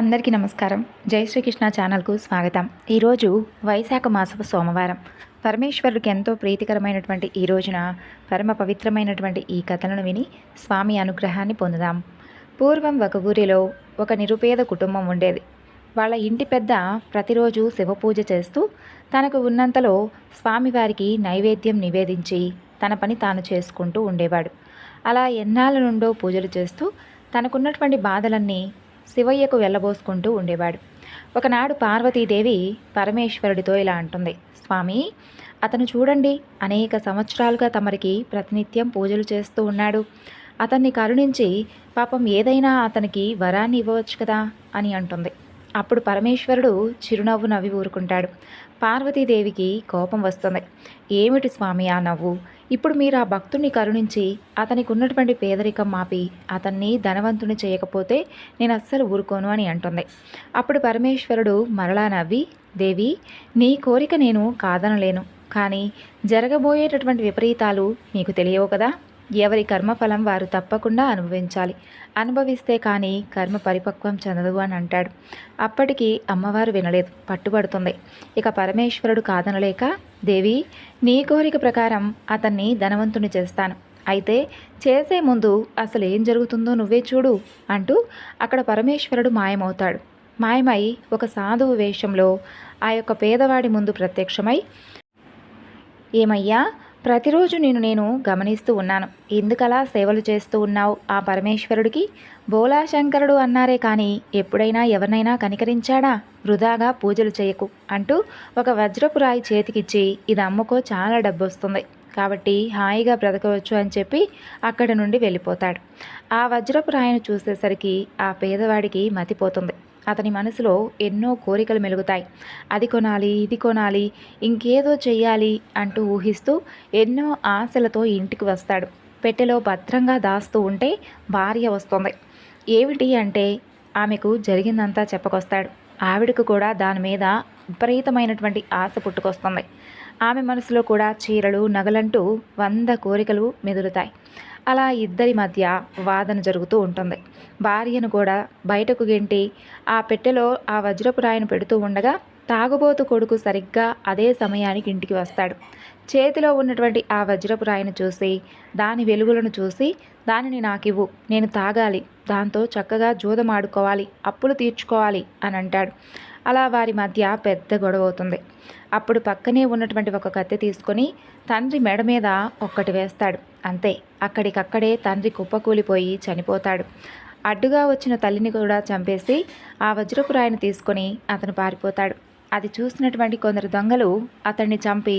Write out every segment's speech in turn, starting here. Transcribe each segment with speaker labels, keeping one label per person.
Speaker 1: అందరికీ నమస్కారం. జై శ్రీకృష్ణ ఛానల్కు స్వాగతం. ఈరోజు వైశాఖ మాసపు సోమవారం. పరమేశ్వరుడికి ఎంతో ప్రీతికరమైనటువంటి ఈ రోజున పరమ పవిత్రమైనటువంటి ఈ కథలను విని స్వామి అనుగ్రహాన్ని పొందుదాం. పూర్వం ఒక ఊరిలో ఒక నిరుపేద కుటుంబం ఉండేది. వాళ్ళ ఇంటి పెద్ద ప్రతిరోజు శివపూజ చేస్తూ తనకు ఉన్నంతలో స్వామివారికి నైవేద్యం నివేదించి తన పని తాను చేసుకుంటూ ఉండేవాడు. అలా ఎన్నాళ్ళ నుండో పూజలు చేస్తూ తనకున్నటువంటి బాధలన్నీ శివయ్యకు వెళ్ళబోసుకుంటూ ఉండేవాడు. ఒకనాడు పార్వతీదేవి పరమేశ్వరుడితో ఇలా అంటుంది స్వామి అతను చూడండి అనేక సంవత్సరాలుగా తమరికి ప్రతినిత్యం పూజలు చేస్తూ ఉన్నాడు. అతన్ని కరుణించి పాపం ఏదైనా అతనికి వరాన్ని ఇవ్వవచ్చు కదా? అని అంటుంది. అప్పుడు పరమేశ్వరుడు చిరునవ్వు నవ్వి ఊరుకుంటాడు. పార్వతీదేవికి కోపం వస్తుంది. ఏమిటి స్వామి ఆ నవ్వు? ఇప్పుడు మీరు ఆ భక్తుని కరుణించి అతనికి ఉన్నటువంటి పేదరికం మాపి అతన్ని ధనవంతుని చేయకపోతే నేను అస్సలు ఊరుకోను అని అంటుంది. అప్పుడు పరమేశ్వరుడు మరలా నవ్వి దేవి నీ కోరిక నేను కాదనలేను. కానీ జరగబోయేటటువంటి విపరీతాలు నీకు తెలియవు కదా? ఎవరి కర్మఫలం వారు తప్పకుండా అనుభవించాలి. అనుభవిస్తే కానీ కర్మ పరిపక్వం చెందదు అని అంటాడు. అప్పటికి అమ్మవారు వినలేదు. పట్టుబడుతుంది. ఇక పరమేశ్వరుడు కాదనలేక దేవి నీ కోరిక ప్రకారం అతన్ని ధనవంతుని చేస్తాను. అయితే చేసే ముందు అసలు ఏం జరుగుతుందో నువ్వే చూడు అంటూ అక్కడ పరమేశ్వరుడు మాయమవుతాడు. మాయమై ఒక సాధువు వేషంలో ఆ యొక్క పేదవాడి ముందు ప్రత్యక్షమై ఏమయ్యా ప్రతిరోజు నేను నేను గమనిస్తూ ఉన్నాను. ఎందుకలా సేవలు చేస్తూ ఉన్నావు? ఆ పరమేశ్వరుడికి బోలాశంకరుడు అన్నారే కానీ ఎప్పుడైనా ఎవరినైనా కనికరించాడా? వృధాగా పూజలు చేయకు అంటూ ఒక వజ్రపు రాయి చేతికిచ్చి ఇది అమ్ముకో చాలా డబ్బు వస్తుంది కాబట్టి హాయిగా బ్రతకవచ్చు అని చెప్పి అక్కడి నుండి వెళ్ళిపోతాడు. ఆ వజ్రపు రాయిని చూసేసరికి ఆ పేదవాడికి మతిపోతుంది. అతని మనసులో ఎన్నో కోరికలు మెలుగుతాయి. అది కొనాలి ఇది కొనాలి ఇంకేదో చెయ్యాలి అంటూ ఊహిస్తూ ఎన్నో ఆశలతో ఇంటికి వస్తాడు. పెట్టెలో భద్రంగా దాస్తూ ఉంటే భార్య వస్తుంది. ఏమిటి అంటే ఆమెకు జరిగిందంతా చెప్పకొస్తాడు. ఆవిడకు కూడా దాని మీద విపరీతమైనటువంటి ఆశ పుట్టుకొస్తుంది. ఆమె మనసులో కూడా చీరలు నగలంటూ వంద కోరికలు మెదులుతాయి. అలా ఇద్దరి మధ్య వాదన జరుగుతూ ఉంటుంది. భార్యను కూడా బయటకు గెంటి ఆ పెట్టెలో ఆ వజ్రపు రాయిని పెడుతూ ఉండగా తాగుబోతు కొడుకు సరిగ్గా అదే సమయానికి ఇంటికి వస్తాడు. చేతిలో ఉన్నటువంటి ఆ వజ్రపు రాయిని చూసి దాని వెలుగులను చూసి దానిని నాకివ్వు నేను తాగాలి దాంతో చక్కగా జూదమాడుకోవాలి అప్పులు తీర్చుకోవాలి అని అంటాడు. అలా వారి మధ్య పెద్ద గొడవ అవుతుంది. అప్పుడు పక్కనే ఉన్నటువంటి ఒక కత్తి తీసుకొని తండ్రి మెడ మీద ఒక్కటి వేస్తాడు. అంతే అక్కడికక్కడే తండ్రి కుప్పకూలిపోయి చనిపోతాడు. అడ్డుగా వచ్చిన తల్లిని కూడా చంపేసి ఆ వజ్రపు రాయిని తీసుకొని అతను పారిపోతాడు. అది చూసినటువంటి కొందరు దొంగలు అతన్ని చంపి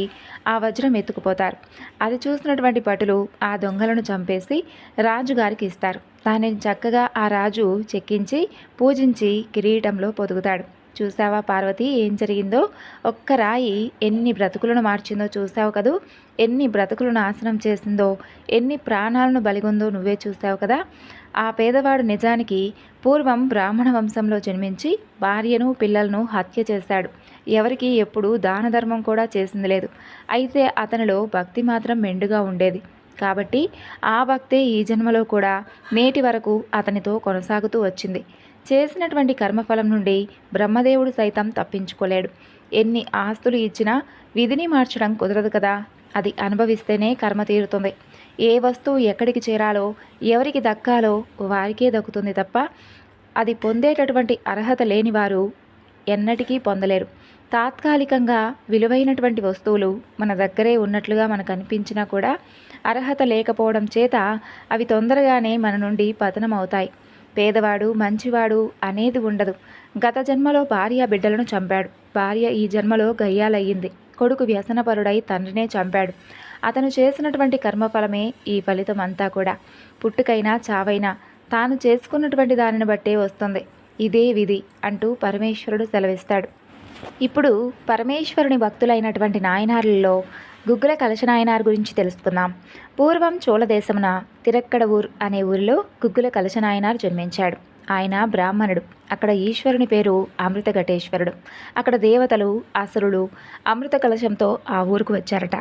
Speaker 1: ఆ వజ్రం ఎత్తుకుపోతారు. అది చూసినటువంటి భటులు ఆ దొంగలను చంపేసి రాజుగారికి ఇస్తారు. దానిని చక్కగా ఆ రాజు చెక్కించి పూజించి కిరీటంలో పొదుగుతాడు. చూసావా పార్వతి? ఏం జరిగిందో? ఒక్క రాయి ఎన్ని బ్రతుకులను మార్చిందో చూసావు కదూ? ఎన్ని బ్రతుకులను నాశనం చేసిందో? ఎన్ని ప్రాణాలను బలిగొందో నువ్వే చూసావు కదా? ఆ పేదవాడు నిజానికి పూర్వం బ్రాహ్మణ వంశంలో జన్మించి భార్యను పిల్లలను హత్య చేశాడు. ఎవరికి ఎప్పుడు దాన ధర్మం కూడా చేసింది లేదు. అయితే అతనిలో భక్తి మాత్రం మెండుగా ఉండేది. కాబట్టి ఆ భక్తే ఈ జన్మలో కూడా నేటి వరకు అతనితో కొనసాగుతూ వచ్చింది. చేసినటువంటి కర్మఫలం నుండి బ్రహ్మదేవుడు సైతం తప్పించుకోలేడు. ఎన్ని ఆస్తులు ఇచ్చినా విధిని మార్చడం కుదరదు కదా. అది అనుభవిస్తేనే కర్మ తీరుతుంది. ఏ వస్తువు ఎక్కడికి చేరాలో ఎవరికి దక్కాలో వారికే దక్కుతుంది తప్ప అది పొందేటటువంటి అర్హత లేని వారు ఎన్నటికీ పొందలేరు. తాత్కాలికంగా విలువైనటువంటి వస్తువులు మన దగ్గరే ఉన్నట్లుగా మనకు అనిపించినా కూడా అర్హత లేకపోవడం చేత అవి తొందరగానే మన నుండి పతనం అవుతాయి పేదవాడు మంచివాడు అనేది ఉండదు. గత జన్మలో భార్య బిడ్డలను చంపాడు. భార్య ఈ జన్మలో గయ్యాలయ్యింది. కొడుకు వ్యసనపరుడై తండ్రినే చంపాడు. అతను చేసినటువంటి కర్మఫలమే ఈ ఫలితం అంతా కూడా. పుట్టుకైనా చావైనా తాను చేసుకున్నటువంటి దానిని బట్టే వస్తుంది. ఇదే విధి అంటూ పరమేశ్వరుడు సెలవిస్తాడు. ఇప్పుడు పరమేశ్వరుని భక్తులైనటువంటి నాయనార్లలో గుగ్గుల కలశనాయనార్ గురించి తెలుసుకుందాం. పూర్వం చోళదేశమున తిరక్కడ ఊర్ అనే ఊరిలో గుగ్గుల కలశనాయనార్ జన్మించాడు. ఆయన బ్రాహ్మణుడు. అక్కడ ఈశ్వరుని పేరు అమృత ఘటేశ్వరుడు అక్కడ దేవతలు అసురులు అమృత కలశంతో ఆ ఊరుకు వచ్చారట.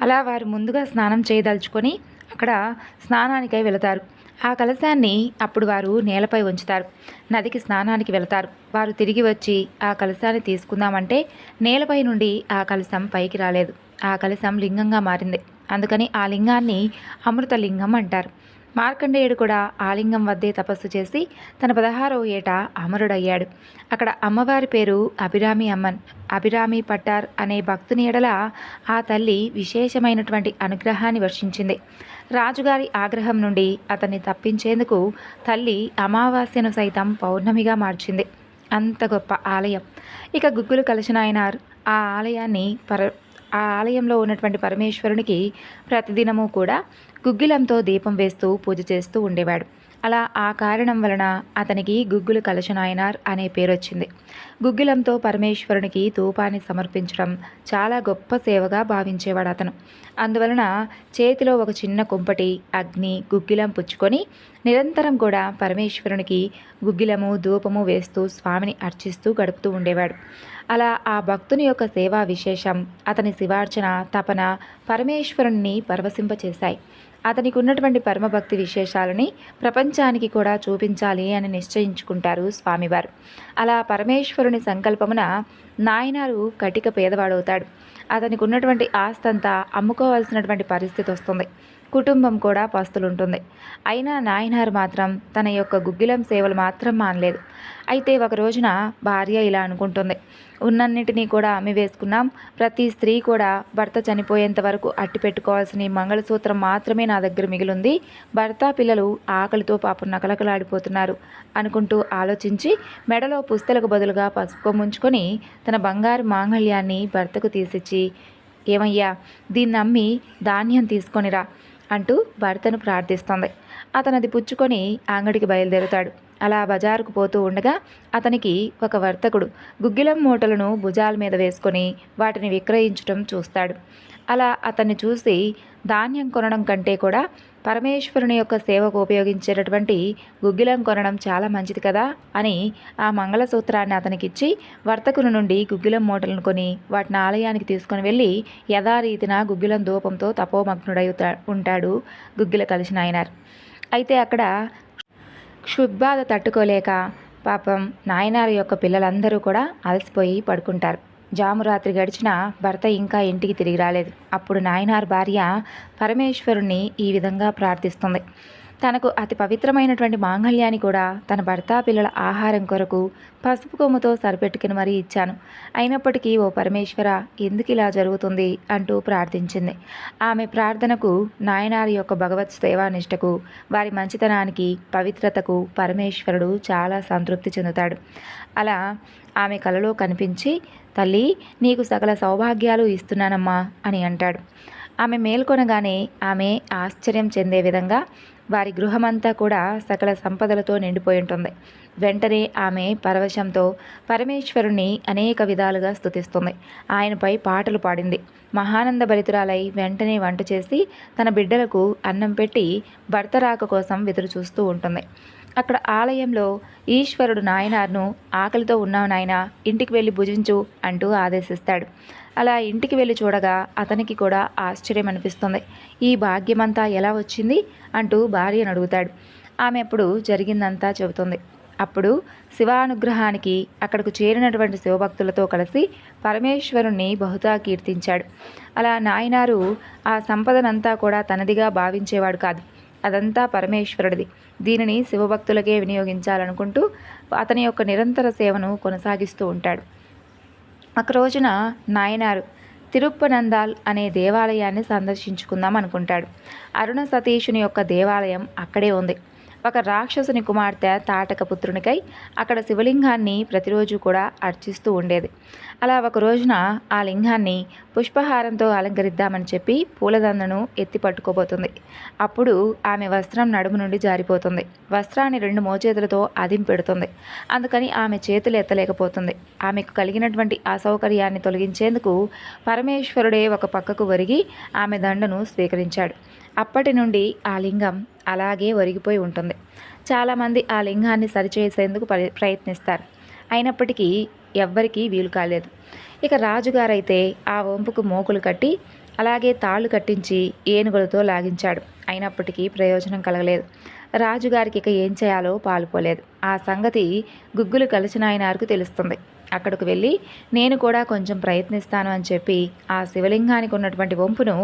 Speaker 1: అలా వారు ముందుగా స్నానం చేయదలుచుకొని అక్కడ స్నానానికై వెళతారు. ఆ కలశాన్ని అప్పుడు వారు నేలపై ఉంచుతారు. నదికి స్నానానికి వెళతారు. వారు తిరిగి వచ్చి ఆ కలశాన్ని తీసుకుందామంటే నేలపై నుండి ఆ కలశం పైకి రాలేదు. ఆ కలశం లింగంగా మారింది. అందుకని ఆ లింగాన్ని అమృత లింగం అంటారు. మార్కండేయుడు కూడా ఆలింగం వద్దే తపస్సు చేసి తన పదహారవ ఏట అమరుడయ్యాడు. అక్కడ అమ్మవారి పేరు అభిరామి అమ్మన్. అభిరామి పట్టార్ అనే భక్తుని ఎడల ఆ తల్లి విశేషమైనటువంటి అనుగ్రహాన్ని వర్షించింది. రాజుగారి ఆగ్రహం నుండి అతన్ని తప్పించేందుకు తల్లి అమావాస్యను సైతం పౌర్ణమిగా మార్చింది. అంత గొప్ప ఆలయం. ఇక గుగ్గులు కలిసినాయనార్ ఆ ఆలయాన్ని పర ఆ ఆలయంలో ఉన్నటువంటి పరమేశ్వరునికి ప్రతిదినము కూడా గుగ్గిలంతో దీపం వేస్తూ పూజ చేస్తూ ఉండేవాడు. అలా ఆ కారణం వలన అతనికి గుగ్గులు కలశనాయనార్ అనే పేరు వచ్చింది గుగ్గిలంతో పరమేశ్వరునికి ధూపాన్ని సమర్పించడం చాలా గొప్ప సేవగా భావించేవాడు అతను అందువలన చేతిలో ఒక చిన్న కుంపటి అగ్ని గుగ్గిలం పుచ్చుకొని నిరంతరం కూడా పరమేశ్వరునికి గుగ్గిలము ధూపము వేస్తూ స్వామిని అర్చిస్తూ గడుపుతూ ఉండేవాడు. అలా ఆ భక్తుని యొక్క సేవా విశేషం అతని శివార్చన తపన పరమేశ్వరుణ్ణి పరవశింపచేశాయి. అతనికి ఉన్నటువంటి పరమభక్తి విశేషాలని ప్రపంచానికి కూడా చూపించాలి అని నిశ్చయించుకుంటారు స్వామివారు. అలా పరమేశ్వరుని సంకల్పమున నాయనారు కటిక పేదవాడవుతాడు. అతనికి ఉన్నటువంటి ఆస్తంతా అమ్ముకోవాల్సినటువంటి పరిస్థితి వస్తుంది. కుటుంబం కూడా పస్తులుంటుంది. అయినా నాయనార్ మాత్రం తన యొక్క గుగ్గిలం సేవలు మాత్రం మానలేదు. అయితే ఒక రోజున భార్య ఇలా అనుకుంటుంది. ఉన్నన్నిటినీ కూడా అమ్మి వేసుకున్నాం ప్రతి స్త్రీ కూడా భర్త చనిపోయేంత వరకు అట్టి పెట్టుకోవాల్సిన మంగళసూత్రం మాత్రమే నా దగ్గర మిగిలింది. భర్త పిల్లలు ఆకలితో పాపం నకలకలాడిపోతున్నారు అనుకుంటూ ఆలోచించి మెడలో పుస్తలకు బదులుగా పసుపు ముంచుకొని తన బంగారు మాంగళ్యాన్ని భర్తకు తీసిచ్చి ఏమయ్యా దీన్ని అమ్మి ధాన్యం తీసుకొనిరా. అంటూ భర్తను ప్రార్థిస్తుంది. అతను అది పుచ్చుకొని అంగడికి బయలుదేరుతాడు. అలా బజారుకు పోతూ ఉండగా అతనికి ఒక వర్తకుడు గుగ్గిలం మూటలను భుజాల మీద వేసుకొని వాటిని విక్రయించడం చూస్తాడు. అలా అతన్ని చూసి ధాన్యం కొనడం కంటే కూడా పరమేశ్వరుని యొక్క సేవకు ఉపయోగించేటటువంటి గుగ్గిలం కొనడం చాలా మంచిది కదా అని ఆ మంగళసూత్రాన్ని అతనికిచ్చి వర్తకుని నుండి గుగ్గిలం మూటలను కొని వాటిని ఆలయానికి తీసుకొని వెళ్ళి యథారీతిన గుగ్గిలం ధూపంతో తపోమగ్నుడై ఉంటాడు గుగ్గిల కలిసిన ఆయనారు. అయితే అక్కడ క్షుద్బాధ తట్టుకోలేక పాపం నాయనారి యొక్క పిల్లలందరూ కూడా అలసిపోయి పడుకుంటారు. జాము రాత్రి గడిచిన భర్త ఇంకా ఇంటికి తిరిగి రాలేదు. అప్పుడు నాయనార్ భార్య పరమేశ్వరుణ్ణి ఈ విధంగా ప్రార్థిస్తుంది. తనకు అతి పవిత్రమైనటువంటి మాంగళ్యాన్ని కూడా తన భర్త పిల్లల ఆహారం కొరకు పసుపు కొమ్ముతో సరిపెట్టుకుని మరీ ఇచ్చాను. అయినప్పటికీ ఓ పరమేశ్వర ఎందుకు ఇలా జరుగుతుంది? అంటూ ప్రార్థించింది. ఆమె ప్రార్థనకు నాయనారి యొక్క భగవత్ సేవానిష్టకు వారి మంచితనానికి పవిత్రతకు పరమేశ్వరుడు చాలా సంతృప్తి చెందుతాడు. అలా ఆమె కలలో కనిపించి తల్లి నీకు సకల సౌభాగ్యాలు ఇస్తున్నానమ్మా అని అంటాడు. ఆమె మేల్కొనగానే ఆమె ఆశ్చర్యం చెందే విధంగా వారి గృహమంతా కూడా సకల సంపదలతో నిండిపోయి ఉంటుంది. వెంటనే ఆమె పరవశంతో పరమేశ్వరుణ్ణి అనేక విధాలుగా స్థుతిస్తుంది ఆయనపై పాటలు పాడింది. మహానంద భరితురాలై వెంటనే వంట చేసి తన బిడ్డలకు అన్నం పెట్టి భర్త రాక కోసం ఎదురు చూస్తూ ఉంటుంది. అక్కడ ఆలయంలో ఈశ్వరుడు నాయనార్ను ఆకలితో ఉన్నావు నాయన ఇంటికి వెళ్ళి భుజించు అంటూ ఆదేశిస్తాడు. అలా ఇంటికి వెళ్ళి చూడగా అతనికి కూడా ఆశ్చర్యం అనిపిస్తుంది. ఈ భాగ్యమంతా ఎలా వచ్చింది అంటూ భార్యను అడుగుతాడు. ఆమె అప్పుడు జరిగిందంతా చెబుతుంది. అప్పుడు శివానుగ్రహానికి అక్కడకు చేరినటువంటి శివభక్తులతో కలిసి పరమేశ్వరుణ్ణి బహుతా కీర్తించాడు. అలా నాయనారు ఆ సంపదనంతా కూడా తనదిగా భావించేవాడు కాదు. అదంతా పరమేశ్వరుడిది. దీనిని శివభక్తులకే వినియోగించాలనుకుంటూ అతని యొక్క నిరంతర సేవను కొనసాగిస్తూ ఉంటాడు. ఒక రోజున నాయనారు తిరుప్పనందాల్ అనే దేవాలయాన్ని సందర్శించుకుందాం అనుకుంటాడు. అరుణ సతీషుని యొక్క దేవాలయం అక్కడే ఉంది. ఒక రాక్షసుని కుమార్తె తాటక పుత్రునికై అక్కడ శివలింగాన్ని ప్రతిరోజు కూడా అర్చిస్తూ ఉండేది. అలా ఒక రోజున ఆ లింగాన్ని పుష్పహారంతో అలంకరిద్దామని చెప్పి పూలదండను ఎత్తి పట్టుకోబోతుంది. అప్పుడు ఆమె వస్త్రం నడుము నుండి జారిపోతుంది. వస్త్రాన్ని రెండు మోచేతులతో అదింపెడుతుంది అందుకని ఆమె చేతులు ఎత్తలేకపోతుంది. ఆమెకు కలిగినటువంటి అసౌకర్యాన్ని తొలగించేందుకు పరమేశ్వరుడే ఒక పక్కకు ఒరిగి ఆమె దండను స్వీకరించాడు. అప్పటి నుండి ఆ లింగం అలాగే ఒరిగిపోయి ఉంటుంది. చాలామంది ఆ లింగాన్ని సరిచేసేందుకు ప్రయత్నిస్తారు. అయినప్పటికీ ఎవ్వరికీ వీలు కాలేదు. ఇక రాజుగారైతే ఆ వంపుకు మోకులు కట్టి అలాగే తాళ్ళు కట్టించి ఏనుగులతో లాగించాడు. అయినప్పటికీ ప్రయోజనం కలగలేదు. రాజుగారికి ఇక ఏం చేయాలో పాలుపోలేదు. ఆ సంగతి గుగ్గులు కలిసిన ఆయనకు తెలుస్తుంది. అక్కడికి వెళ్ళి నేను కూడా కొంచెం ప్రయత్నిస్తాను అని చెప్పి ఆ శివలింగానికి ఉన్నటువంటి వంపును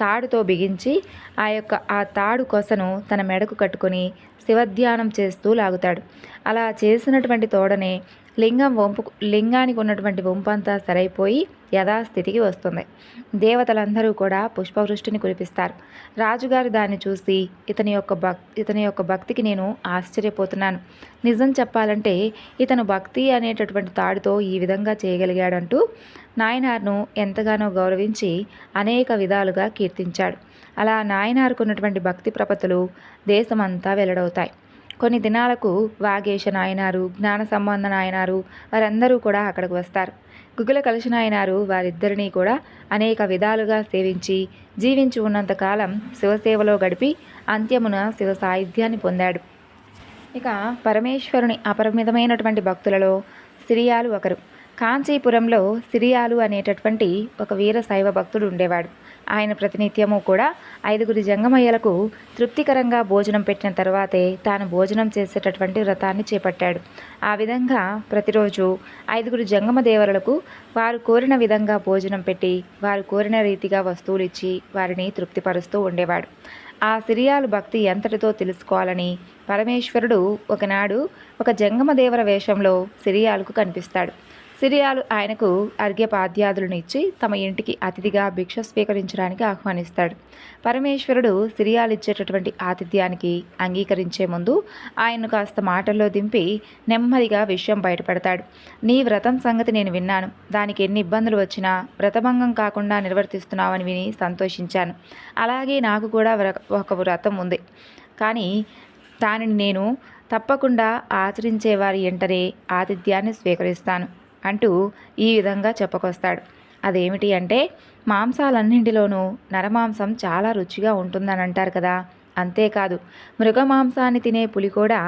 Speaker 1: తాడుతో బిగించి ఆ యొక్క ఆ తాడు కొసను తన మెడకు కట్టుకొని శివధ్యానం చేస్తూ లాగుతాడు. అలా చేసినటువంటి తోడనే లింగం వంపు లింగానికి ఉన్నటువంటి వంపంతా సరైపోయి యథాస్థితికి వస్తుంది. దేవతలందరూ కూడా పుష్పవృష్టిని కురిపిస్తారు. రాజుగారు దాన్ని చూసి ఇతని యొక్క భక్ ఇతని యొక్క భక్తికి నేను ఆశ్చర్యపోతున్నాను. నిజం చెప్పాలంటే ఇతను భక్తి అనేటటువంటి తాడుతో ఈ విధంగా చేయగలిగాడంటూ నాయనార్ను ఎంతగానో గౌరవించి అనేక విధాలుగా కీర్తించాడు. అలా నాయనార్కు ఉన్నటువంటి భక్తి ప్రపతులు దేశమంతా వెల్లడవుతాయి. కొన్ని దినాలకు వాగేశ నాయనారు జ్ఞాన సంబంధ నాయనారు వారందరూ కూడా అక్కడికి వస్తారు. గుగ్గుల కలిసి నాయనారు వారిద్దరినీ కూడా అనేక విధాలుగా సేవించి జీవించి ఉన్నంతకాలం శివసేవలో గడిపి అంత్యమున శివ సాహిత్యాన్ని పొందాడు. ఇక పరమేశ్వరుని అపరిమితమైనటువంటి భక్తులలో సిరియాలు ఒకరు. కాంచీపురంలో సిరియాలు అనేటటువంటి ఒక వీర శైవ భక్తుడు ఉండేవాడు. ఆయన ప్రతినిత్యము కూడా ఐదుగురి జంగమయ్యలకు తృప్తికరంగా భోజనం పెట్టిన తర్వాతే తాను భోజనం చేసేటటువంటి వ్రతాన్ని చేపట్టాడు. ఆ విధంగా ప్రతిరోజు ఐదుగురు జంగమ దేవరులకు వారు కోరిన విధంగా భోజనం పెట్టి వారు కోరిన రీతిగా వస్తువులు ఇచ్చి వారిని తృప్తిపరుస్తూ ఉండేవాడు. ఆ సిరియాలు భక్తి ఎంతటితో తెలుసుకోవాలని పరమేశ్వరుడు ఒకనాడు ఒక జంగమ దేవర వేషంలో సిరియాలకు కనిపిస్తాడు. సిరియాలు ఆయనకు అర్ఘ్యపాద్యాదులను ఇచ్చి తమ ఇంటికి అతిథిగా భిక్ష స్వీకరించడానికి ఆహ్వానిస్తాడు. పరమేశ్వరుడు సిరియాలు ఇచ్చేటటువంటి ఆతిథ్యానికి అంగీకరించే ముందు ఆయన్ను కాస్త మాటల్లో దింపి నెమ్మదిగా విషయం బయటపడతాడు. నీ వ్రతం సంగతి నేను విన్నాను. దానికి ఎన్ని ఇబ్బందులు వచ్చినా వ్రతభంగం కాకుండా నిర్వర్తిస్తున్నావని విని సంతోషించాను. అలాగే నాకు కూడా వ్ర- ఒక వ్రతం ఉంది. కానీ దానిని నేను తప్పకుండా ఆచరించే వారి ఎంటనే ఆతిథ్యాన్ని స్వీకరిస్తాను. అంటూ ఈ విధంగా చెప్పుకొస్తాడు. అదేమిటి అంటే మాంసాలన్నింటిలోనూ నరమాంసం చాలా రుచిగా ఉంటుందని అంటారు కదా. అంతేకాదు మృగ మాంసాన్ని తినే పులి కూడా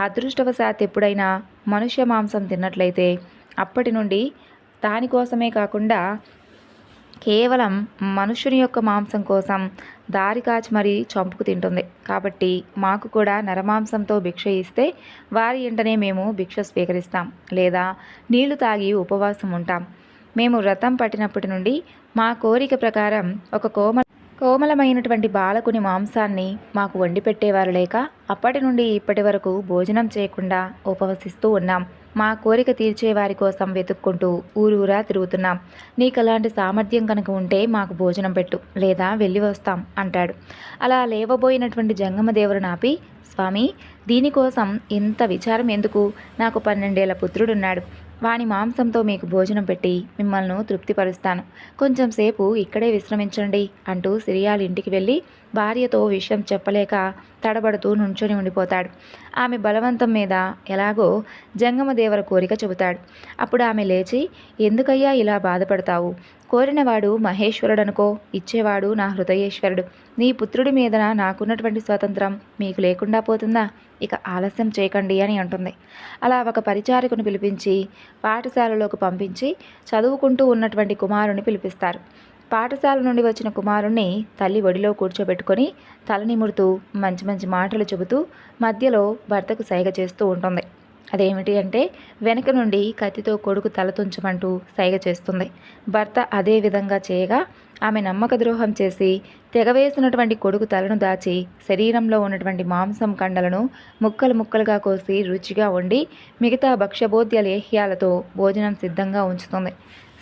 Speaker 1: అదృష్టవశాత్ ఎప్పుడైనా మనుష్య మాంసం తిన్నట్లయితే అప్పటి నుండి దానికోసమే కాకుండా కేవలం మనుషుని యొక్క మాంసం కోసం దారి కాచి మరీ చంపుకు తింటుంది. కాబట్టి మాకు కూడా నరమాంసంతో భిక్ష ఇస్తే వారి ఇంటనే మేము భిక్ష స్వీకరిస్తాం. లేదా నీళ్ళు తాగి ఉపవాసం ఉంటాం. మేము వ్రతం పట్టినప్పటి నుండి మా కోరిక ప్రకారం ఒక కోమ కోమలమైనటువంటి బాలకుని మాంసాన్ని మాకు వండి పెట్టేవారు లేక అప్పటి నుండి ఇప్పటి వరకు భోజనం చేయకుండా ఉపవసిస్తూ ఉన్నాం. మా కోరిక తీర్చే వారి కోసం వెతుక్కుంటూ ఊరూరా తిరుగుతున్నాం. నీకు అలాంటి సామర్థ్యం కనుక ఉంటే మాకు భోజనం పెట్టు లేదా వెళ్ళి వస్తాం అంటాడు. అలా లేవబోయినటువంటి జంగమదేవుడు నాపి స్వామి దీనికోసం ఇంత విచారం ఎందుకు? నాకు పన్నెండేళ్ళ పుత్రుడున్నాడు. వాని మాంసంతో మీకు భోజనం పెట్టి మిమ్మల్ని తృప్తిపరుస్తాను. కొంచెం సేపు ఇక్కడే విశ్రమించండి అంటూ సిరియాల్ ఇంటికి వెళ్ళి భార్యతో విషయం చెప్పలేక తడబడుతూ నుంచొని ఉండిపోతాడు. ఆమె బలవంతం మీద ఎలాగో జంగమదేవర కోరిక చెబుతాడు. అప్పుడు ఆమె లేచి ఎందుకయ్యా ఇలా బాధపడతావు? కోరినవాడు మహేశ్వరుడనుకో ఇచ్చేవాడు నా హృదయేశ్వరుడు. నీ పుత్రుడి మీద నాకున్నటువంటి స్వాతంత్రం మీకు లేకుండా పోతుందా? ఇక ఆలస్యం చేయకండి అని అంటుంది. అలా ఒక పరిచారకుని పిలిపించి పాఠశాలలోకి పంపించి చదువుకుంటూ ఉన్నటువంటి కుమారుని పిలిపిస్తారు. పాఠశాల నుండి వచ్చిన కుమారుణ్ణి తల్లి ఒడిలో కూర్చోబెట్టుకొని తలనిముడుతూ మంచి మంచి మాటలు చెబుతూ మధ్యలో భర్తకు సైగ చేస్తూ ఉంటుంది. అదేమిటి అంటే వెనక నుండి కత్తితో కొడుకు తల తుంచమంటూ సైగ చేస్తుంది. భర్త అదే విధంగా చేయగా ఆమె నమ్మక ద్రోహం చేసి తెగవేసినటువంటి కొడుకు తలను దాచి శరీరంలో ఉన్నటువంటి మాంసం కండలను ముక్కలు ముక్కలుగా కోసి రుచిగా వండి మిగతా భక్ష్యబోధ్య లేహ్యాలతో భోజనం సిద్ధంగా ఉంచుతుంది.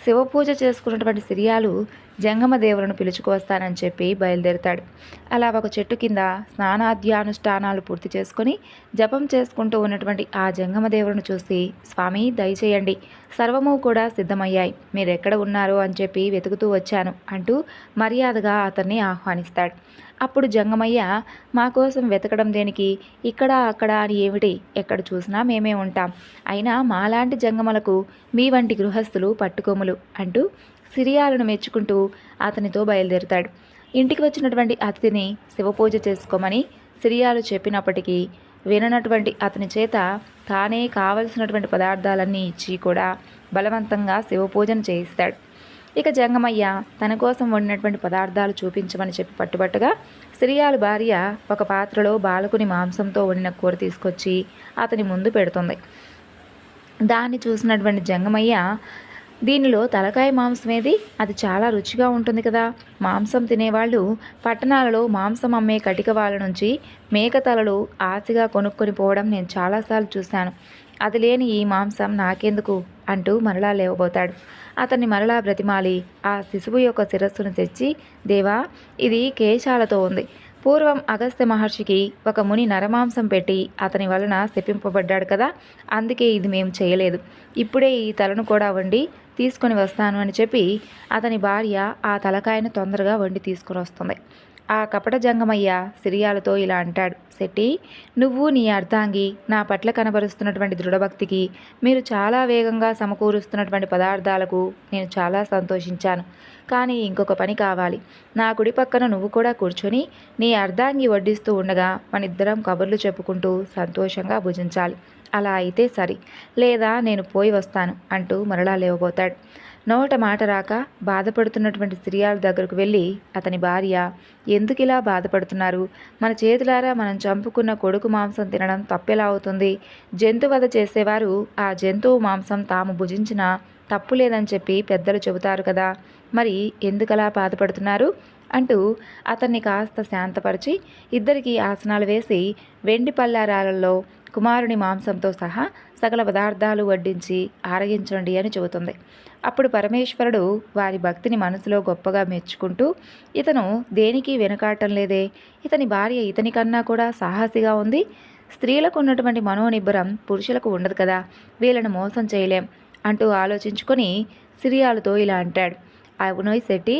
Speaker 1: శివపూజ చేసుకున్నటువంటి సిరియాలు జంగమదేవులను పిలుచుకొస్తానని చెప్పి బయలుదేరుతాడు. అలా ఒక చెట్టు కింద స్నానాధ్యానుష్ఠానాలు పూర్తి చేసుకొని జపం చేసుకుంటూ ఉన్నటువంటి ఆ జంగమదేవులను చూసి స్వామి దయచేయండి. సర్వము కూడా సిద్ధమయ్యాయి. మీరు ఎక్కడ ఉన్నారో? అని చెప్పి వెతుకుతూ వచ్చాను అంటూ మర్యాదగా అతన్ని ఆహ్వానిస్తాడు. అప్పుడు జంగమయ్య మా కోసం వెతకడం దేనికి? ఇక్కడ అక్కడ అని ఏమిటి? ఎక్కడ చూసినా మేమే ఉంటాం. అయినా మాలాంటి జంగమలకు మీ వంటి గృహస్థులు పట్టుకోములు అంటూ సిరియాలను మెచ్చుకుంటూ అతనితో బయలుదేరుతాడు. ఇంటికి వచ్చినటువంటి అతిథిని శివపూజ చేసుకోమని సిరియాలు చెప్పినప్పటికీ విననటువంటి అతని చేత తానే కావలసినటువంటి పదార్థాలన్నీ ఇచ్చి కూడా బలవంతంగా శివపూజను చేయిస్తాడు. ఇక జంగమయ్య తన కోసం వండినటువంటి పదార్థాలు చూపించమని చెప్పి పట్టుబట్టుగా సిరియాలు భార్య ఒక పాత్రలో బాలకుని మాంసంతో వండిన కూర తీసుకొచ్చి అతని ముందు పెడుతుంది. దాన్ని చూసినటువంటి జంగమయ్య దీనిలో తలకాయ మాంసం ఏది? అది చాలా రుచిగా ఉంటుంది కదా. మాంసం తినేవాళ్ళు పట్టణాలలో మాంసం అమ్మే కటిక వాళ్ళ నుంచి మేక తలలు ఆశగా కొనుక్కొని పోవడం నేను చాలాసార్లు చూశాను. అది లేని ఈ మాంసం నాకెందుకు? అంటూ మరలా లేవబోతాడు. అతన్ని మరలా బ్రతిమాలి ఆ శిశువు యొక్క శిరస్సును తెచ్చి దేవా ఇది కేశాలతో ఉంది. పూర్వం అగస్త్య మహర్షికి ఒక ముని నరమాంసం పెట్టి అతని వలన శపింపబడ్డాడు కదా. అందుకే ఇది మేము చేయలేదు. ఇప్పుడే ఈ తలను కూడా వండి తీసుకొని వస్తాను అని చెప్పి అతని భార్య ఆ తలకాయను తొందరగా వండి తీసుకొని వస్తుంది. ఆ కపట జంగమయ్య సిరియాలతో ఇలా అంటాడు శెట్టి నువ్వు నీ అర్ధాంగి నా పట్ల కనబరుస్తున్నటువంటి దృఢభక్తికి మీరు చాలా వేగంగా సమకూరుస్తున్నటువంటి పదార్థాలకు నేను చాలా సంతోషించాను. కానీ ఇంకొక పని కావాలి. నా కుడి పక్కన నువ్వు కూడా కూర్చొని నీ అర్ధాంగి వడ్డిస్తూ ఉండగా మన ఇద్దరం కబుర్లు చెప్పుకుంటూ సంతోషంగా భుజించాలి. అలా అయితే సరి. లేదా నేను పోయి వస్తాను అంటూ మరలా లేవబోతాడు. నోట మాట రాక బాధపడుతున్నటువంటి స్త్రీయాల దగ్గరకు వెళ్ళి అతని భార్య ఎందుకు ఇలా బాధపడుతున్నారు? మన చేతులారా మనం చంపుకున్న కొడుకు మాంసం తినడం తప్పెలా అవుతుంది. జంతువధ చేసేవారు ఆ జంతువు మాంసం తాము భుజించిన తప్పు లేదని చెప్పి పెద్దలు చెబుతారు కదా. మరి ఎందుకలా బాధపడుతున్నారు? అంటూ అతన్ని కాస్త శాంతపరిచి ఇద్దరికి ఆసనాలు వేసి వెండి పల్లారాలలో కుమారుని మాంసంతో సహా సకల పదార్థాలు వడ్డించి ఆరగించండి అని చెబుతుంది. అప్పుడు పరమేశ్వరుడు వారి భక్తిని మనసులో గొప్పగా మెచ్చుకుంటూ ఇతను దేనికి వెనకాటం లేదే. ఇతని భార్య ఇతని కన్నా కూడా సాహసిగా ఉంది. స్త్రీలకు ఉన్నటువంటి మనోనిబ్బరం పురుషులకు ఉండదు కదా. వీళ్ళను మోసం చేయలేం అంటూ ఆలోచించుకొని సిరియాలతో ఇలా అంటాడు. అవునోయ్ శెట్టి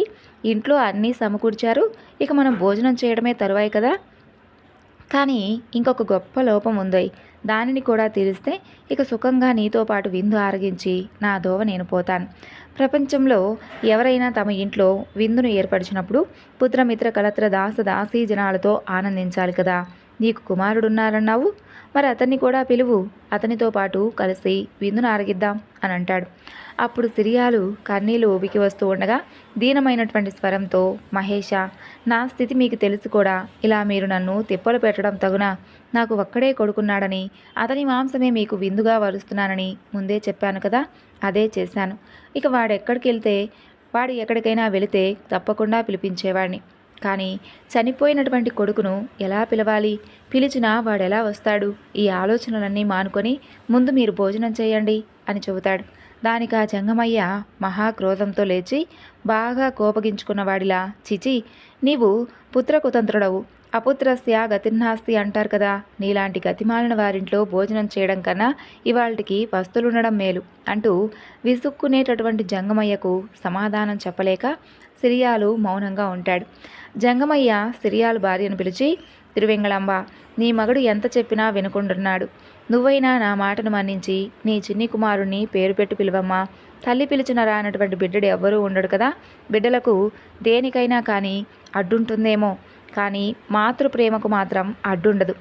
Speaker 1: ఇంట్లో అన్నీ సమకూర్చారు. ఇక మనం భోజనం చేయడమే తరువాయి కదా. కానీ ఇంకొక గొప్ప లోపం ఉంది దానిని కూడా తీరిస్తే ఇక సుఖంగా నీతో పాటు విందు ఆరగించి నా దోవ నేను పోతాను. ప్రపంచంలో ఎవరైనా తమ ఇంట్లో విందును ఏర్పరిచినప్పుడు పుత్రమిత్ర కలత్ర దాస దాసీ జనాలతో ఆనందించాలి కదా. నీకు కుమారుడున్నారన్నావు? మరి అతన్ని కూడా పిలువు. అతనితో పాటు కలిసి విందును ఆరగిద్దాం అని అంటాడు. అప్పుడు సిరియాలు కన్నీళ్ళు ఊబికి వస్తూ ఉండగా దీనమైనటువంటి స్వరంతో మహేష నా స్థితి మీకు తెలుసు కూడా. ఇలా మీరు నన్ను తిప్పలు పెట్టడం తగునా. నాకు ఒక్కడే కొడుకున్నాడని అతని మాంసమే మీకు విందుగా వరుస్తున్నానని ముందే చెప్పాను కదా అదే చేశాను. ఇక వాడెక్కడికి వెళ్తే వాడు ఎక్కడికైనా వెళితే తప్పకుండా పిలిపించేవాడిని. కానీ చనిపోయినటువంటి కొడుకును ఎలా పిలవాలి? పిలిచినా వాడెలా వస్తాడు? ఈ ఆలోచనలన్నీ మానుకొని ముందు మీరు భోజనం చేయండి అని చెబుతాడు. దానికి ఆ జంగమయ్య మహాక్రోధంతో లేచి బాగా కోపగించుకున్నవాడిలా చిచి నీవు పుత్రకుతంత్రుడవు అపుత్రస్య గతిర్నాస్తి అంటారు కదా. నీలాంటి గతిమాలిన వారింట్లో భోజనం చేయడం కన్నా ఇవాళకి వస్తులుండడం మేలు అంటూ విసుక్కునేటటువంటి జంగమయ్యకు సమాధానం చెప్పలేక సిరియాలు మౌనంగా ఉంటాడు. జంగమయ్య సిరియాలు భార్యను పిలిచి తిరువెంగళంబ నీ మగడు ఎంత చెప్పినా వినుకుంటున్నాడు నువ్వైనా నా మాటను మన్నించి నీ చిన్ని కుమారుణ్ణి పేరు పెట్టి పిలువమ్మా. తల్లి పిలిచిన రానటువంటి బిడ్డడు ఎవ్వరూ ఉండడు కదా. బిడ్డలకు దేనికైనా కానీ అడ్డుంటుందేమో. కానీ మాతృ ప్రేమకు మాత్రం అడ్డుండదు.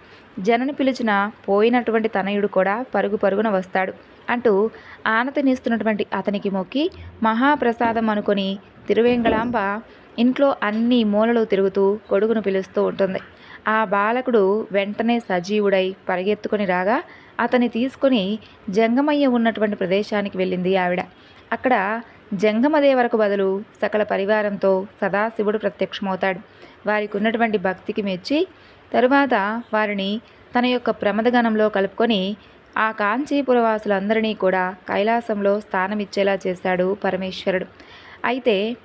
Speaker 1: జనని పిలిచిన పోయినటువంటి తనయుడు కూడా పరుగు పరుగున వస్తాడు అంటూ ఆనతినిస్తున్నటువంటి అతనికి మొక్కి మహాప్రసాదం అనుకొని తిరువేంగళాంబ ఇంట్లో అన్ని మూలలు తిరుగుతూ కొడుకును పిలుస్తూ ఉంటుంది. ఆ బాలకుడు వెంటనే సజీవుడై పరిగెత్తుకొని రాగా అతన్ని తీసుకొని జంగమయ్య ఉన్నటువంటి ప్రదేశానికి వెళ్ళింది ఆవిడ. అక్కడ జంగమదేవరకు బదులు సకల పరివారంతో సదాశివుడు ప్రత్యక్షమవుతాడు. వారికి ఉన్నటువంటి భక్తికి మెచ్చి తరువాత వారిని తన యొక్క ప్రమదగణంలో కలుపుకొని ఆ కాంచీపురవాసులందరినీ కూడా కైలాసంలో స్థానమిచ్చేలా చేశాడు పరమేశ్వరుడు. అయితే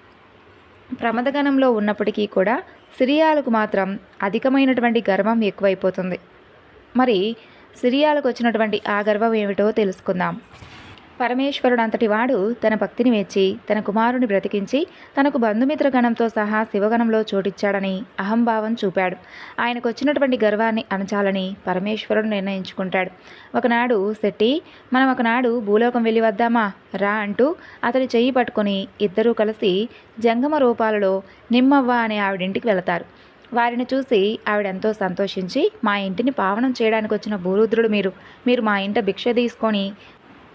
Speaker 1: ప్రమదగణంలో ఉన్నప్పటికీ కూడా సిరియాలకు మాత్రం అధికమైనటువంటి గర్వం ఎక్కువైపోతుంది. మరి సిరియాలకు వచ్చినటువంటి ఆ గర్వం ఏమిటో తెలుసుకుందాం. పరమేశ్వరుడు అంతటి వాడు తన భక్తిని మెచ్చి తన కుమారుని బ్రతికించి తనకు బంధుమిత్ర గణంతో సహా శివగణంలో చోటిచ్చాడని అహంభావం చూపాడు. ఆయనకు వచ్చినటువంటి గర్వాన్ని అణచాలని పరమేశ్వరుడు నిర్ణయించుకుంటాడు. ఒకనాడు శెట్టి మనం ఒకనాడు భూలోకం వెళ్ళి వద్దామా? రా అంటూ అతడి చెయ్యి పట్టుకొని ఇద్దరూ కలిసి జంగమ రూపాలలో నిమ్మవ్వ అనే ఆవిడింటికి వెళతారు. వారిని చూసి ఆవిడెంతో సంతోషించి మా ఇంటిని పావనం చేయడానికి వచ్చిన భూరుద్రుడు మీరు. మీరు మా ఇంట భిక్ష తీసుకొని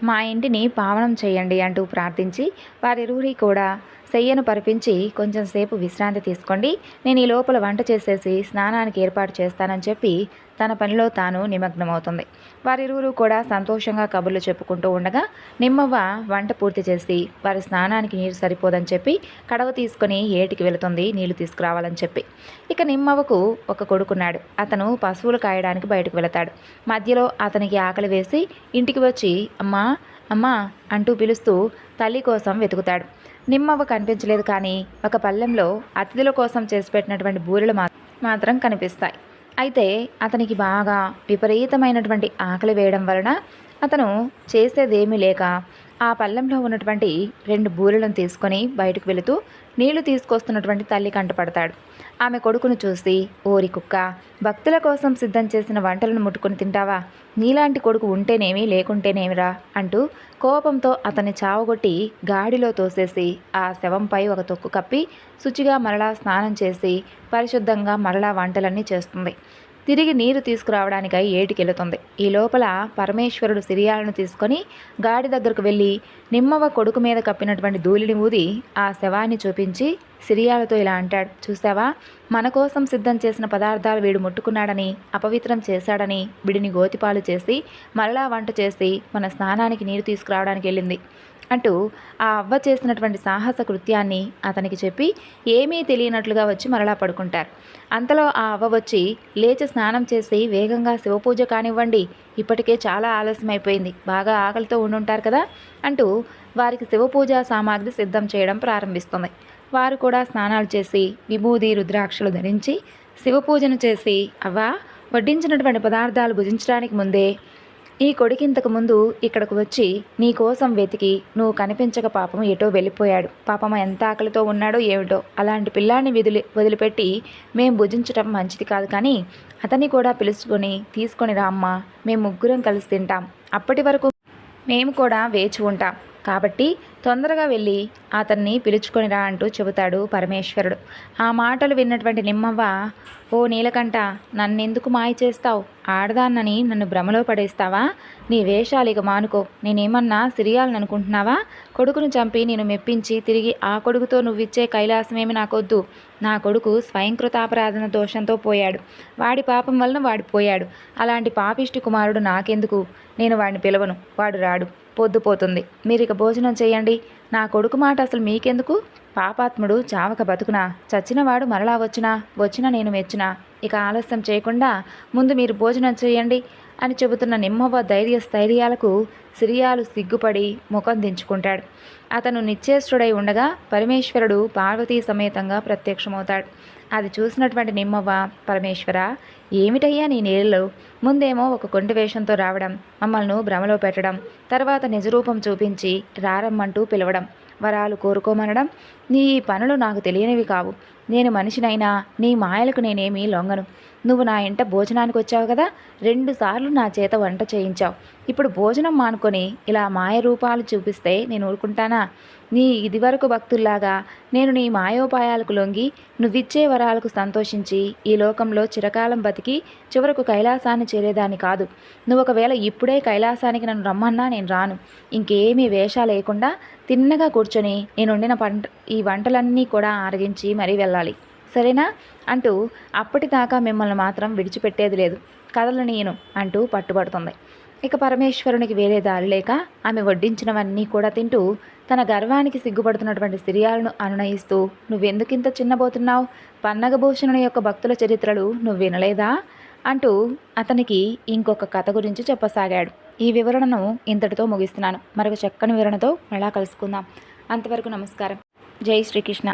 Speaker 1: మా ఇంటిని పావనం చేయండి అంటూ ప్రార్థించి వారిరువురి కూడా సెయ్యను పరిపించి కొంచెం సేపు విశ్రాంతి తీసుకోండి. నేను ఈ లోపల వంట చేసేసి స్నానానికి ఏర్పాటు చేస్తానని చెప్పి తన పనిలో తాను నిమగ్నమవుతుంది. వారిరువురు కూడా సంతోషంగా కబుర్లు చెప్పుకుంటూ ఉండగా నిమ్మవ్వ వంట పూర్తి చేసి వారి స్నానానికి నీరు సరిపోదని చెప్పి కడవ తీసుకొని ఏటికి వెళుతుంది నీళ్ళు తీసుకురావాలని చెప్పి. ఇక నిమ్మవ్వకు ఒక కొడుకున్నాడు. అతను పశువులు కాయడానికి బయటకు వెళతాడు. మధ్యలో అతనికి ఆకలి వేసి ఇంటికి వచ్చి అమ్మా అమ్మా అంటూ పిలుస్తూ తల్లి కోసం వెతుకుతాడు. నిమ్మవ్వ కనిపించలేదు కానీ ఒక పళ్ళెంలో అతిథుల కోసం చేసి పెట్టినటువంటి బూరెలు మాత్రం కనిపిస్తాయి. అయితే అతనికి బాగా విపరీతమైనటువంటి ఆకలి వేయడం వలన అతను చేసేదేమీ లేక ఆ పళ్ళెంలో ఉన్నటువంటి రెండు బూరెలను తీసుకొని బయటకు వెళుతూ నీళ్ళు తీసుకొస్తున్నటువంటి తల్లి కంటపడతాడు. ఆమె కొడుకును చూసి ఓరి కుక్క భక్తుల కోసం సిద్ధం చేసిన వంటలను ముట్టుకుని తింటావా? నీలాంటి కొడుకు ఉంటేనేమి లేకుంటేనేమిరా? అంటూ కోపంతో అతన్ని చావగొట్టి గాడిలో తోసేసి ఆ శవంపై ఒక తొక్కు కప్పి శుచిగా మరలా స్నానం చేసి పరిశుద్ధంగా మరలా వంటలన్నీ చేస్తుంది. తిరిగి నీరు తీసుకురావడానికై ఏటికెళ్తుంది. ఈ లోపల పరమేశ్వరుడు సిరియాలను తీసుకొని గాడి దగ్గరకు వెళ్ళి నిమ్మవ కొడుకు మీద కప్పినటువంటి ధూళిని ఊది ఆ శవాన్ని చూపించి సిరియాలతో ఇలా అంటాడు చూసావా? మన కోసం సిద్ధం చేసిన పదార్థాలు వీడు ముట్టుకున్నాడని అపవిత్రం చేశాడని వీడిని గోతిపాలు చేసి మరలా వంట చేసి మన స్నానానికి నీరు తీసుకురావడానికి వెళ్ళింది అంటూ ఆ అవ్వ చేసినటువంటి సాహస కృత్యాన్ని అతనికి చెప్పి ఏమీ తెలియనట్లుగా వచ్చి మరలా పడుకుంటారు. అంతలో ఆ అవ్వ వచ్చి లేచి స్నానం చేసి వేగంగా శివపూజ కానివ్వండి ఇప్పటికే చాలా ఆలస్యం అయిపోయింది బాగా ఆకలితో ఉండుంటారు కదా అంటూ వారికి శివపూజ సామాగ్రి సిద్ధం చేయడం ప్రారంభిస్తుంది. వారు కూడా స్నానాలు చేసి విభూది రుద్రాక్షలు ధరించి శివపూజను చేసి అవ్వ వడ్డించినటువంటి పదార్థాలు భుజించడానికి ముందే ఈ కొడుకింతకు ముందు ఇక్కడకు వచ్చి నీ కోసం వెతికి నువ్వు కనిపించక పాపం ఎటో వెళ్ళిపోయాడు. పాపం ఎంత ఆకలితో ఉన్నాడో ఏమిటో అలాంటి పిల్లాన్ని విదిలి వదిలిపెట్టి మేం భుజించటం మంచిది కాదు కానీ అతన్ని కూడా పిలుచుకొని తీసుకొని రామ్మా మేము ముగ్గురం కలిసి తింటాం. అప్పటి వరకు మేము కూడా వేచి ఉంటాం. కాబట్టి తొందరగా వెళ్ళి అతన్ని పిలుచుకొని రా అంటూ చెబుతాడు పరమేశ్వరుడు. ఆ మాటలు విన్నటువంటి నిమ్మవ్వ ఓ నీలకంఠ నన్నెందుకు మాయ చేస్తావు? ఆడదాన్నని నన్ను భ్రమలో పడేస్తావా? నీ వేషాలు ఇక మానుకో. నేనేమన్నా సిరియాలను అనుకుంటున్నావా కొడుకును చంపి నేను మెప్పించి తిరిగి ఆ కొడుకుతో నువ్విచ్చే కైలాసమేమి నాకొద్దు. నా కొడుకు స్వయంకృతాపరాధన దోషంతో పోయాడు. వాడి పాపం వలన వాడు పోయాడు. అలాంటి పాపిష్టి కుమారుడు నాకెందుకు? నేను వాడిని పిలవను. వాడు రాడు. పొద్దుపోతుంది. మీరు ఇక భోజనం చేయండి. నా కొడుకు మాట అసలు మీకెందుకు? పాపాత్ముడు చావక బతుకునా? చచ్చినవాడు మరలా వచ్చినా? వచ్చినా నేను మెచ్చినా? ఇక ఆలస్యం చేయకుండా ముందు మీరు భోజనం చేయండి అని చెబుతున్న నిమ్మవ్వ ధైర్య స్థైర్యాలకు సిరియాలు సిగ్గుపడి ముఖం దించుకుంటాడు. అతను నిశ్చేష్టుడై ఉండగా పరమేశ్వరుడు పార్వతీ సమేతంగా ప్రత్యక్షమవుతాడు. అది చూసినటువంటి నిమ్మవ్వ పరమేశ్వర ఏమిటయ్యా నీ నీళ్ళు? ముందేమో ఒక కొంటి వేషంతో రావడం మమ్మల్ని భ్రమలో పెట్టడం తర్వాత నిజరూపం చూపించి రారమ్మంటూ పిలవడం వరాలు కోరుకోమనడం నీ పనులు నాకు తెలియనివి కావు. నేను మనిషినైనా నీ మాయలకు నేనేమీ లొంగను. నువ్వు నా ఇంట భోజనానికి వచ్చావు కదా? రెండుసార్లు నా చేత వంట చేయించావు. ఇప్పుడు భోజనం మానుకొని ఇలా మాయ రూపాలు చూపిస్తే నేను ఊరుకుంటానా? నీ ఇదివరకు భక్తుల్లాగా నేను నీ మాయోపాయాలకు లొంగి నువ్విచ్చే వరాలకు సంతోషించి ఈ లోకంలో చిరకాలం బతికి చివరకు కైలాసాన్ని చేరేదాన్ని కాదు. నువ్వు ఒకవేళ ఇప్పుడే కైలాసానికి నన్ను రమ్మన్నా నేను రాను. ఇంకేమీ వేషాలు లేకుండా తిన్నగా కూర్చొని నేను వండిన పంట ఈ వంటలన్నీ కూడా ఆరగించి మరీ వెళ్ళాలి. సరేనా? అంటూ అప్పటిదాకా మిమ్మల్ని మాత్రం విడిచిపెట్టేది లేదు. కదలనీయను అంటూ పట్టుబడుతుంది. ఇక పరమేశ్వరునికి వేరే దారి లేక ఆమె వడ్డించినవన్నీ కూడా తింటూ తన గర్వానికి సిగ్గుపడుతున్నటువంటి సిరియాలను అనునయిస్తూ నువ్వెందుకింత చిన్నబోతున్నావు? పన్నగభూషణుని యొక్క భక్తుల చరిత్రలు నువ్వు వినలేదా? అంటూ అతనికి ఇంకొక కథ గురించి చెప్పసాగాడు. ఈ వివరణను ఇంతటితో ముగిస్తున్నాను. మరొక చక్కని వివరణతో మళ్ళా కలుసుకుందాం. అంతవరకు నమస్కారం. జై శ్రీకృష్ణ.